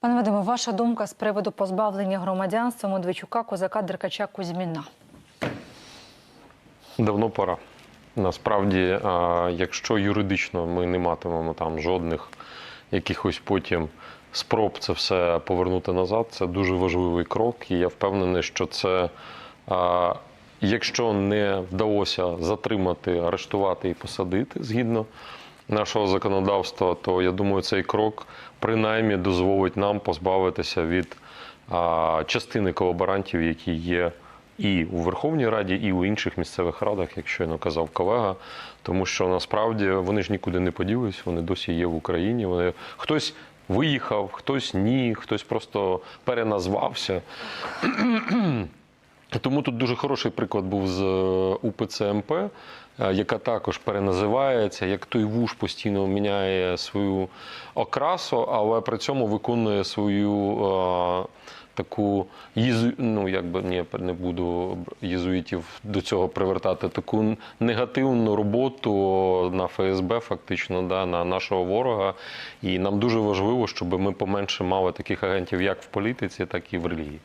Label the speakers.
Speaker 1: Пане Вадиме, ваша думка з приводу позбавлення громадянства Медведчука, Козака, Деркача, Кузьміна?
Speaker 2: Давно пора. Насправді, якщо юридично ми не матимемо там жодних якихось потім спроб це все повернути назад, це дуже важливий крок. І я впевнений, що це, якщо не вдалося затримати, арештувати і посадити згідно нашого законодавства, то я думаю, цей крок принаймні дозволить нам позбавитися від а, частини колаборантів, які є і у Верховній Раді, і у інших місцевих радах, як щойно казав колега. Тому що насправді вони ж нікуди не поділись, вони досі є в Україні. Вони хтось виїхав, хтось ні, хтось просто переназвався. Тому тут дуже хороший приклад був з е, УПЦ МП, е, яка також переназивається, як той вуш постійно міняє свою окрасу, але при цьому виконує свою е, таку єзу... ну якби ні, не буду єзуїтів до цього привертати, таку негативну роботу на ФСБ, фактично, да, на нашого ворога. І нам дуже важливо, щоб ми поменше мали таких агентів як в політиці, так і в релігії.